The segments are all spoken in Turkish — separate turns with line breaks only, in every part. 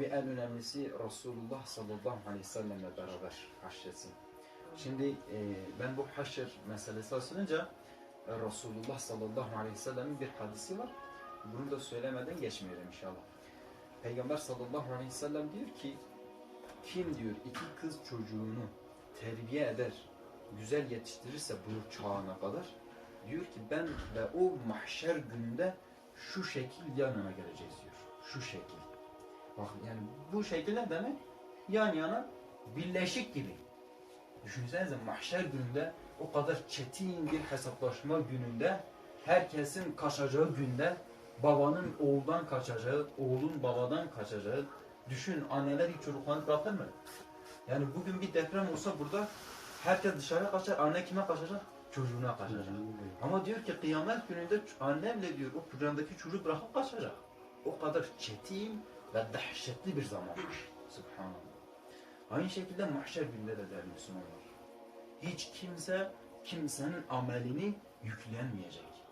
Tabi en önemlisi Resulullah sallallahu aleyhi ve sellemle beraber haşresi. Şimdi e, ben bu haşr meselesi açılınca e, Resulullah sallallahu aleyhi ve sellemin bir hadisi var. Bunu da söylemeden geçmeyelim inşallah. Peygamber sallallahu aleyhi ve sellem diyor ki kim diyor iki kız çocuğunu terbiye eder, güzel yetiştirirse bu çağına kadar diyor ki ben ve o mahşer günde şu şekil yanına geleceğiz diyor. Şu şekil. Bak yani bu şekil ne demek? Yan yana birleşik gibi. Düşünsenize mahşer gününde o kadar çetin bir hesaplaşma gününde herkesin kaçacağı günde babanın oğuldan kaçacağı, oğlun babadan kaçacağı düşün anneler hiç çocuklarını bırakır mı? Yani bugün bir deprem olsa burada herkes dışarı kaçar. Anne kime kaçacak? Çocuğuna kaçacak. Ama diyor ki kıyamet gününde annemle diyor o kucağındaki çocuğu bırakıp kaçacak. O kadar çetin ve dehşetli bir zaman. Subhanallah. Aynı şekilde mahşer gününde de değerli Müslümanlar. Hiç kimse kimsenin amelini yüklenmeyecek.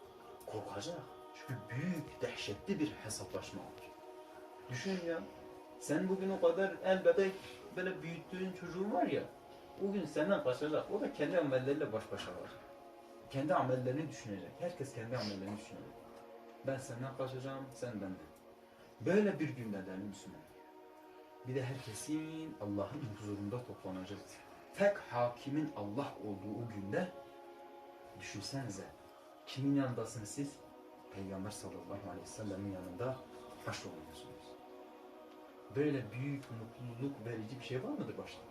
Korkacak. Çünkü büyük, dehşetli bir hesaplaşma olur. Düşün ya. Sen bugün o kadar el bebek böyle büyüttüğün çocuğun var ya. O gün senden kaçacak. O da kendi amelleriyle baş başa var. Kendi amellerini düşünecek. Herkes kendi amellerini düşünecek. Ben senden kaçacağım, sen benden. Böyle bir günde değerli Müslüman. Bir de herkesin Allah'ın huzurunda toplanacak. Tek hakimin Allah olduğu o günde düşünsenize. Kimin yanındasınız siz? Peygamber sallallahu aleyhi ve sellemin yanında haşrolunuyorsunuz. Böyle büyük mutluluk verici bir şey var mıdır başta?